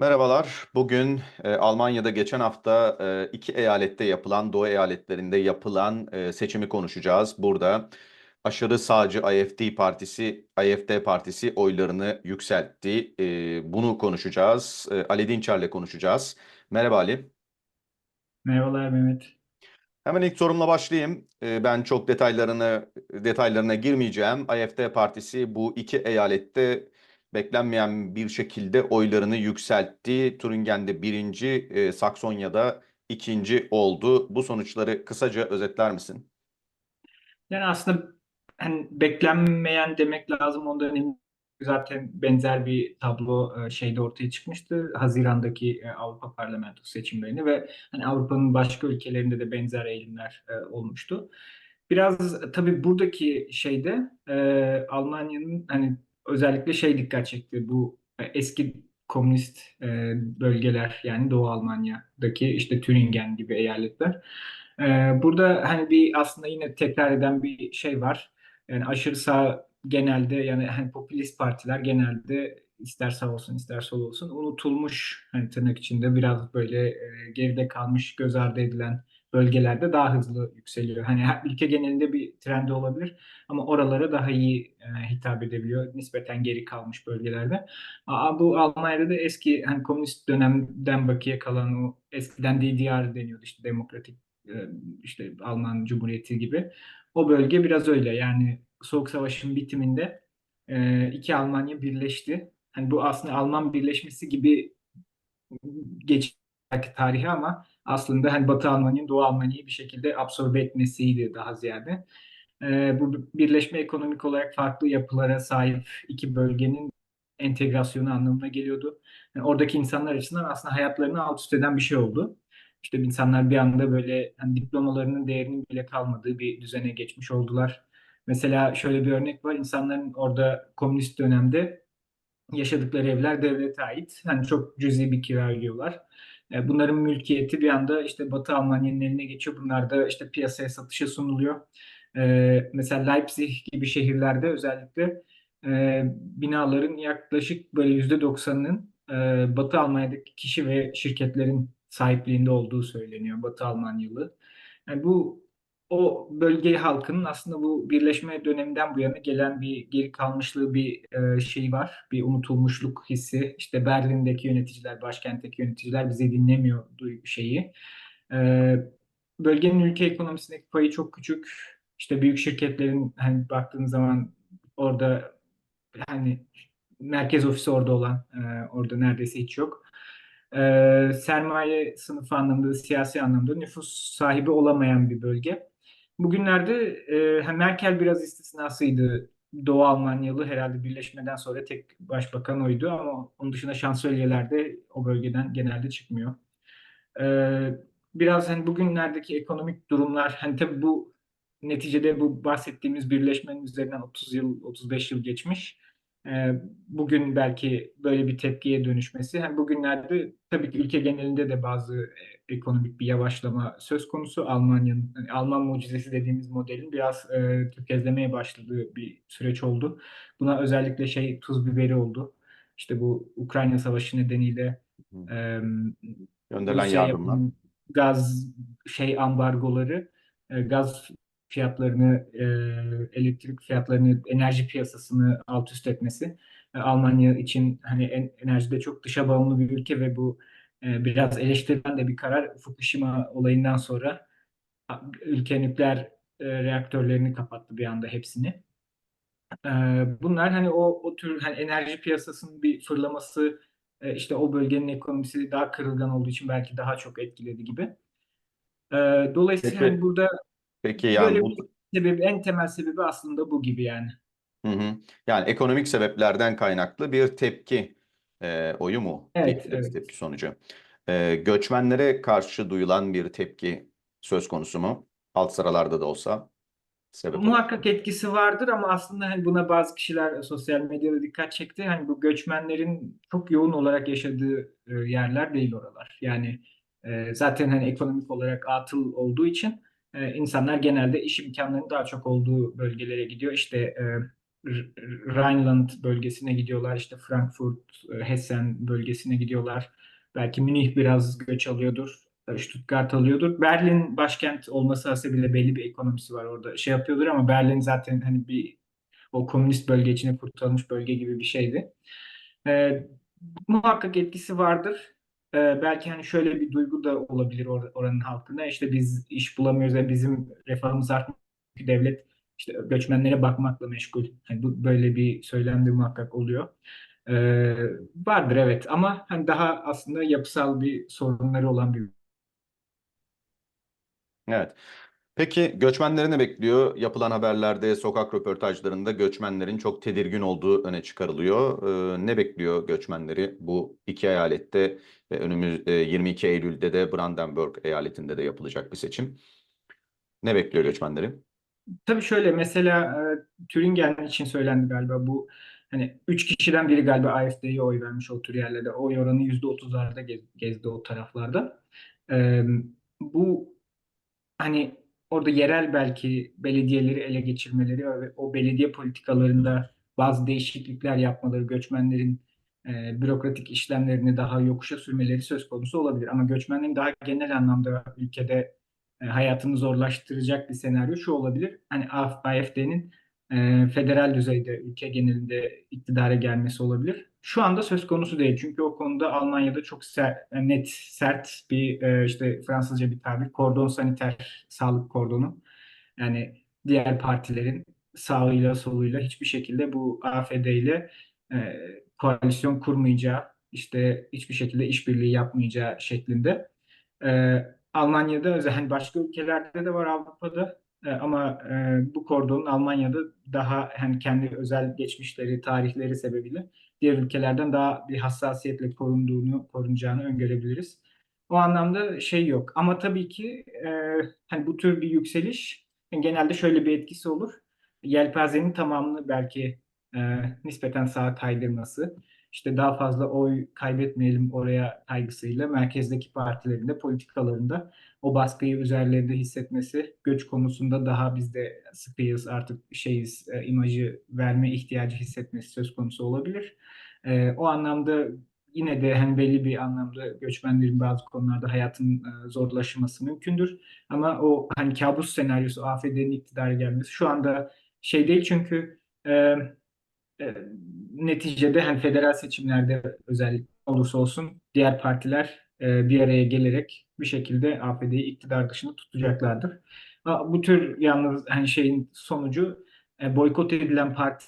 Merhabalar. Bugün e, Almanya'da geçen hafta e, iki eyalette yapılan, Doğu eyaletlerinde yapılan e, seçimi konuşacağız. Burada aşırı sağcı AfD partisi, AfD partisi oylarını yükseltti. E, bunu konuşacağız. E, Ali Dinçer'le konuşacağız. Merhaba Ali. Merhabalar Mehmet. Hemen ilk sorumla başlayayım. E, ben çok detaylarını detaylarına girmeyeceğim. AfD partisi bu iki eyalette beklenmeyen bir şekilde oylarını yükseltti. Türingen'de birinci, e, Saksonya'da ikinci oldu. Bu sonuçları kısaca özetler misin? Yani aslında hani beklenmeyen demek lazım ondan emin zaten benzer bir tablo e, şeyde ortaya çıkmıştı. Haziran'daki e, Avrupa Parlamentosu seçimlerini ve hani Avrupa'nın başka ülkelerinde de benzer eğilimler e, olmuştu. Biraz tabii buradaki şeyde Almanya'nın hani özellikle şey dikkat çekti. Bu e, eski komünist e, bölgeler yani Doğu Almanya'daki işte Türingen gibi eyaletler. E, burada hani bir aslında yine tekrar eden bir şey var. Yani aşırı sağ genelde yani hani popülist partiler genelde ister sağ olsun ister sol olsun unutulmuş hani tırnak içinde biraz böyle e, geride kalmış göz ardı edilen bölgelerde daha hızlı yükseliyor. Hani ülke genelinde bir trendi olabilir ama oralara daha iyi e, hitap edebiliyor nispeten geri kalmış bölgelerde. Aa, bu Almanya'da da eski hani komünist dönemden bakiye kalan o eskiden DDR deniyordu işte demokratik e, işte Alman Cumhuriyeti gibi. O bölge biraz öyle yani Soğuk Savaş'ın bitiminde e, iki Almanya birleşti. Hani bu aslında Alman birleşmesi gibi geç belki tarihi ama aslında hani Batı Almanya'nın Doğu Almanya'yı bir şekilde absorbe etmesiydi daha ziyade. Ee, bu birleşme ekonomik olarak farklı yapılara sahip iki bölgenin entegrasyonu anlamına geliyordu. Yani oradaki insanlar açısından aslında hayatlarını alt üst eden bir şey oldu. İşte insanlar bir anda böyle hani diplomalarının değerinin bile kalmadığı bir düzene geçmiş oldular. Mesela şöyle bir örnek var. İnsanların orada komünist dönemde yaşadıkları evler devlete ait. Hani çok cüzi bir kira ödüyorlar. E, Bunların mülkiyeti bir anda işte Batı Almanya'nın eline geçiyor. Bunlar da işte piyasaya satışa sunuluyor. E, mesela Leipzig gibi şehirlerde özellikle e, binaların yaklaşık böyle yüzde doksanının e, Batı Almanya'daki kişi ve şirketlerin sahipliğinde olduğu söyleniyor. Batı Almanyalı. Yani bu o bölge halkının aslında bu birleşme döneminden bu yana gelen bir geri kalmışlığı bir e, şey var. Bir unutulmuşluk hissi. İşte Berlin'deki yöneticiler, başkentteki yöneticiler bizi dinlemiyor şeyi. E, bölgenin ülke ekonomisindeki payı çok küçük. İşte büyük şirketlerin hani baktığın zaman orada hani merkez ofisi orada olan e, orada neredeyse hiç yok. E, sermaye sınıfı anlamında, siyasi anlamda nüfus sahibi olamayan bir bölge. Bugünlerde e, Merkel biraz istisnasıydı. Doğu Almanyalı herhalde birleşmeden sonra tek başbakan oydu ama onun dışında şansölyeler de o bölgeden genelde çıkmıyor. E, biraz hani bugünlerdeki ekonomik durumlar hani tabii bu neticede bu bahsettiğimiz birleşmenin üzerinden 30 yıl 35 yıl geçmiş. E, bugün belki böyle bir tepkiye dönüşmesi. Hani bugünlerde tabii ki ülke genelinde de bazı e, ekonomik bir yavaşlama söz konusu. Almanya'nın hani Alman mucizesi dediğimiz modelin biraz e, tökezlemeye başladığı bir süreç oldu. Buna özellikle şey tuz biberi oldu. İşte bu Ukrayna Savaşı nedeniyle e, Gönderilen yardımlar. gaz şey ambargoları, e, gaz fiyatlarını, e, elektrik fiyatlarını, enerji piyasasını alt üst etmesi e, Almanya için hani en, enerjide çok dışa bağımlı bir ülke ve bu e, biraz eleştirilen de bir karar. Fukushima olayından sonra ülke nükleer e, reaktörlerini kapattı bir anda hepsini. E, bunlar hani o o tür hani enerji piyasasının bir fırlaması e, işte o bölgenin ekonomisi daha kırılgan olduğu için belki daha çok etkiledi gibi. E, dolayısıyla hani Peki, burada peki yani böyle bu bir sebebi en temel sebebi aslında bu gibi yani. hı hı. Yani ekonomik sebeplerden kaynaklı bir tepki e, oyu mu Evet, diyebiliriz evet. tepki sonucu. E, göçmenlere karşı duyulan bir tepki söz konusu mu? Alt sıralarda da olsa sebep olur. Muhakkak etkisi vardır ama aslında hani buna bazı kişiler sosyal medyada dikkat çekti. Hani bu göçmenlerin çok yoğun olarak yaşadığı e, yerler değil oralar. Yani e, zaten hani ekonomik olarak atıl olduğu için e, insanlar genelde iş imkanlarının daha çok olduğu bölgelere gidiyor. İşte e, R- Rhineland bölgesine gidiyorlar. işte Frankfurt, e, Hessen bölgesine gidiyorlar. Belki Münih biraz göç alıyordur. e, Stuttgart alıyordur. Berlin başkent olması hasebiyle belli bir ekonomisi var orada. Şey yapıyordur ama Berlin zaten hani bir o komünist bölge içine kurtarılmış bölge gibi bir şeydi. E, muhakkak etkisi vardır. E, belki hani şöyle bir duygu da olabilir or- oranın halkında. İşte biz iş bulamıyoruz ve bizim refahımız artmıyor. Çünkü devlet işte göçmenlere bakmakla meşgul. Hani bu böyle bir söylem de muhakkak oluyor. E, vardır evet ama hani daha aslında yapısal bir sorunları olan bir Evet. Peki göçmenleri ne bekliyor? Yapılan haberlerde, sokak röportajlarında göçmenlerin çok tedirgin olduğu öne çıkarılıyor. Ee, ne bekliyor göçmenleri bu iki eyalette ve önümüz e, 22 Eylül'de de Brandenburg eyaletinde de yapılacak bir seçim. Ne bekliyor göçmenleri? Tabii şöyle mesela e, Türingen için söylendi galiba bu hani üç kişiden biri galiba AfD'ye oy vermiş o tür yerlerde. Oy oranı %30'larda gez- gezdi o taraflarda. E, bu hani orada yerel belki belediyeleri ele geçirmeleri ve o belediye politikalarında bazı değişiklikler yapmaları, göçmenlerin e, bürokratik işlemlerini daha yokuşa sürmeleri söz konusu olabilir. Ama göçmenlerin daha genel anlamda ülkede e, hayatını zorlaştıracak bir senaryo şu olabilir. Hani AfD'nin e, federal düzeyde ülke genelinde iktidara gelmesi olabilir. Şu anda söz konusu değil. Çünkü o konuda Almanya'da çok ser- net, sert bir e, işte Fransızca bir tabir kordon saniter sağlık kordonu. Yani diğer partilerin sağıyla soluyla hiçbir şekilde bu AfD ile e, koalisyon kurmayacağı, işte hiçbir şekilde işbirliği yapmayacağı şeklinde. E, Almanya'da hani başka ülkelerde de var Avrupa'da E, ama e, bu kordonun Almanya'da daha hani kendi özel geçmişleri, tarihleri sebebiyle diğer ülkelerden daha bir hassasiyetle korunduğunu, korunacağını öngörebiliriz. O anlamda şey yok. Ama tabii ki e, hani bu tür bir yükseliş genelde şöyle bir etkisi olur. Yelpazenin tamamını belki e, nispeten sağa kaydırması, işte daha fazla oy kaybetmeyelim oraya kaygısıyla merkezdeki partilerin de politikalarında o baskıyı üzerlerinde hissetmesi, göç konusunda daha biz de sıkıyız artık şeyiz e, imajı verme ihtiyacı hissetmesi söz konusu olabilir. E, o anlamda yine de hani belli bir anlamda göçmenlerin bazı konularda hayatın e, zorlaşması mümkündür. Ama o hani kabus senaryosu AFD'nin iktidara gelmesi şu anda şey değil çünkü e, e, neticede hani federal seçimlerde özellikle olursa olsun diğer partiler e, bir araya gelerek bir şekilde AFD'yi iktidar dışında tutacaklardır. Bu tür yalnız hani şeyin sonucu e, boykot edilen parti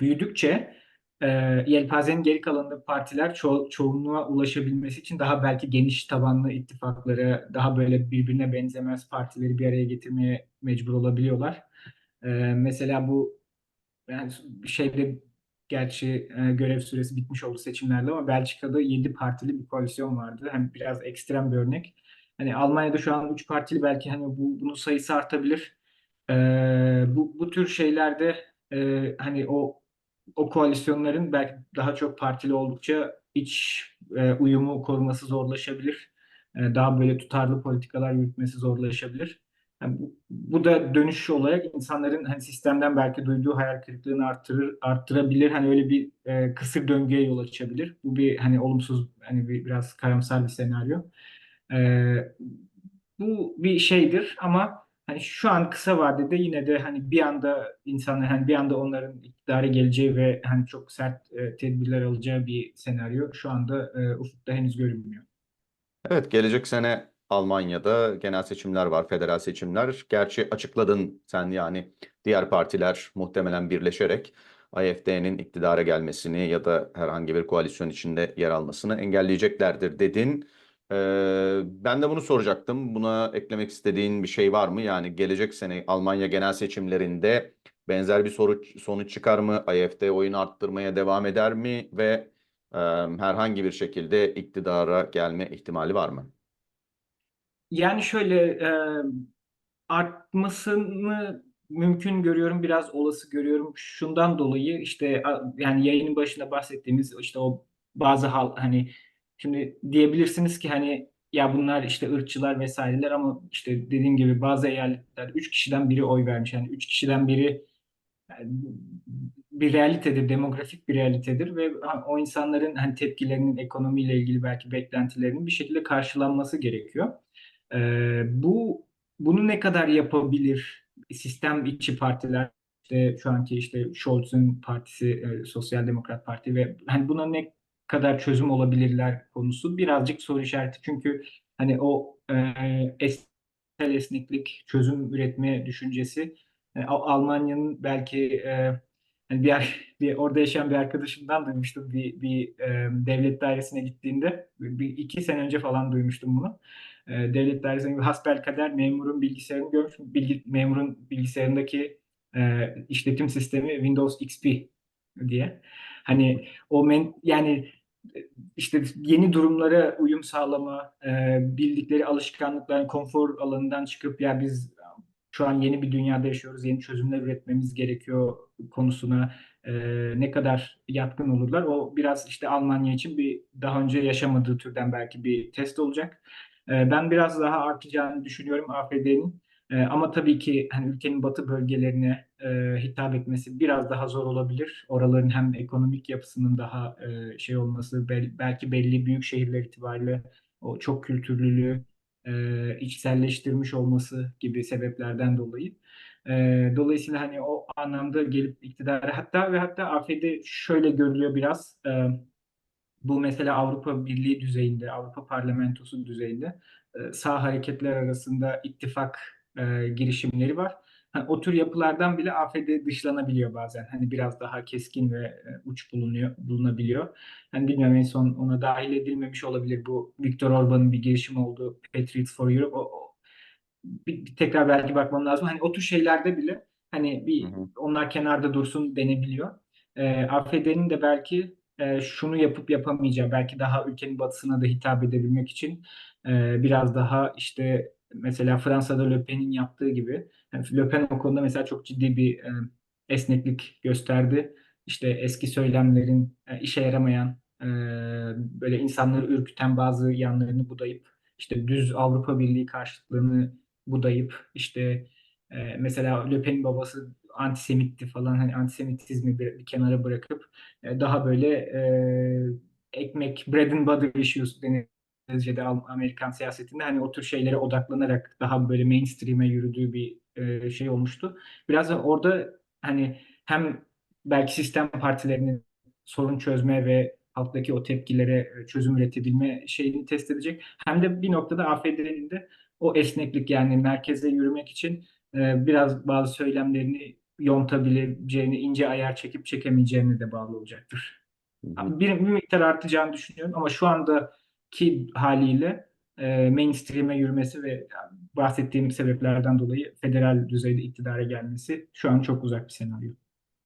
büyüdükçe e, yelpazenin geri kalanında partiler ço- çoğunluğa ulaşabilmesi için daha belki geniş tabanlı ittifakları, daha böyle birbirine benzemez partileri bir araya getirmeye mecbur olabiliyorlar. E, mesela bu yani şeyde gerçi e, görev süresi bitmiş oldu seçimlerde ama Belçika'da 7 partili bir koalisyon vardı. Hem biraz ekstrem bir örnek. Hani Almanya'da şu an 3 partili belki hani bu bunun sayısı artabilir. E, bu bu tür şeylerde e, hani o o koalisyonların belki daha çok partili oldukça iç e, uyumu koruması zorlaşabilir. E, daha böyle tutarlı politikalar yürütmesi zorlaşabilir. Yani bu, bu da dönüş olarak insanların hani sistemden belki duyduğu hayal kırıklığını arttırır, arttırabilir. Hani öyle bir e, kısır döngüye yol açabilir. Bu bir hani olumsuz hani bir, biraz karamsar bir senaryo. E, bu bir şeydir ama hani şu an kısa vadede yine de hani bir anda insanlar hani bir anda onların iktidara geleceği ve hani çok sert e, tedbirler alacağı bir senaryo şu anda e, ufukta henüz görünmüyor. Evet, gelecek sene Almanya'da genel seçimler var, federal seçimler. Gerçi açıkladın sen yani diğer partiler muhtemelen birleşerek AfD'nin iktidara gelmesini ya da herhangi bir koalisyon içinde yer almasını engelleyeceklerdir dedin. Ee, ben de bunu soracaktım. Buna eklemek istediğin bir şey var mı? Yani gelecek sene Almanya genel seçimlerinde benzer bir sonuç, sonuç çıkar mı? AfD oyunu arttırmaya devam eder mi? Ve e, herhangi bir şekilde iktidara gelme ihtimali var mı? Yani şöyle e, artmasını mümkün görüyorum, biraz olası görüyorum. Şundan dolayı işte yani yayının başında bahsettiğimiz işte o bazı hal hani şimdi diyebilirsiniz ki hani ya bunlar işte ırkçılar vesaireler ama işte dediğim gibi bazı eyaletler 3 kişiden biri oy vermiş. Yani 3 kişiden biri yani bir realitedir, demografik bir realitedir ve o insanların hani tepkilerinin ekonomiyle ilgili belki beklentilerinin bir şekilde karşılanması gerekiyor. Ee, bu bunu ne kadar yapabilir sistem içi partiler işte şu anki işte Scholz'un partisi e, Sosyal Demokrat Parti ve hani buna ne kadar çözüm olabilirler konusu birazcık soru işareti. Çünkü hani o e, es- esneklik, çözüm üretme düşüncesi e, Al- Almanya'nın belki e, hani bir, bir orada yaşayan bir arkadaşımdan duymuştum bir, bir e, devlet dairesine gittiğinde bir iki sene önce falan duymuştum bunu. E, devlet dairesinde bir hasbelkader memurun bilgisayarını görmüş. Bilgi, memurun bilgisayarındaki e, işletim sistemi Windows XP diye. Hani o men, yani e, işte yeni durumlara uyum sağlama, e, bildikleri alışkanlıkların konfor alanından çıkıp ya biz şu an yeni bir dünyada yaşıyoruz, yeni çözümler üretmemiz gerekiyor konusuna e, ne kadar yatkın olurlar. O biraz işte Almanya için bir daha önce yaşamadığı türden belki bir test olacak. E, ben biraz daha artacağını düşünüyorum AFD'nin. E, ama tabii ki hani ülkenin batı bölgelerine e, hitap etmesi biraz daha zor olabilir. Oraların hem ekonomik yapısının daha e, şey olması, bel- belki belli büyük şehirler itibariyle o çok kültürlülüğü e, içselleştirmiş olması gibi sebeplerden dolayı. E, dolayısıyla hani o anlamda gelip iktidara hatta ve hatta AFD şöyle görülüyor biraz. E, bu mesela Avrupa Birliği düzeyinde, Avrupa Parlamentosu düzeyinde e, sağ hareketler arasında ittifak e, girişimleri var. Hani o tür yapılardan bile AFD dışlanabiliyor bazen. Hani biraz daha keskin ve e, uç bulunuyor, bulunabiliyor. Hani bilmiyorum en son ona dahil edilmemiş olabilir bu Viktor Orban'ın bir girişimi oldu. Patriots for Europe. O, o- bir, bir tekrar belki bakmam lazım. Hani o tür şeylerde bile hani Hı bir hı. onlar kenarda dursun denebiliyor. E, AFD'nin de belki e, şunu yapıp yapamayacağı, belki daha ülkenin batısına da hitap edebilmek için e, biraz daha işte mesela Fransa'da Le Pen'in yaptığı gibi yani Le Pen o konuda mesela çok ciddi bir e, esneklik gösterdi. İşte eski söylemlerin e, işe yaramayan, e, böyle insanları ürküten bazı yanlarını budayıp, işte düz Avrupa Birliği karşıtlığını budayıp, işte e, mesela Le Pen'in babası antisemitti falan, hani antisemitizmi bir, bir kenara bırakıp e, daha böyle e, ekmek, bread and butter issues denir İngilizce'de Amerikan siyasetinde hani o tür şeylere odaklanarak daha böyle mainstream'e yürüdüğü bir e, şey olmuştu. Biraz da orada hani hem belki sistem partilerinin sorun çözme ve halktaki o tepkilere e, çözüm üretebilme şeyini test edecek. Hem de bir noktada AFD'nin de o esneklik yani merkeze yürümek için e, biraz bazı söylemlerini yontabileceğini, ince ayar çekip çekemeyeceğini de bağlı olacaktır. Hı. Bir, bir miktar artacağını düşünüyorum ama şu andaki haliyle e, mainstream'e yürümesi ve bahsettiğim sebeplerden dolayı federal düzeyde iktidara gelmesi şu an çok uzak bir senaryo.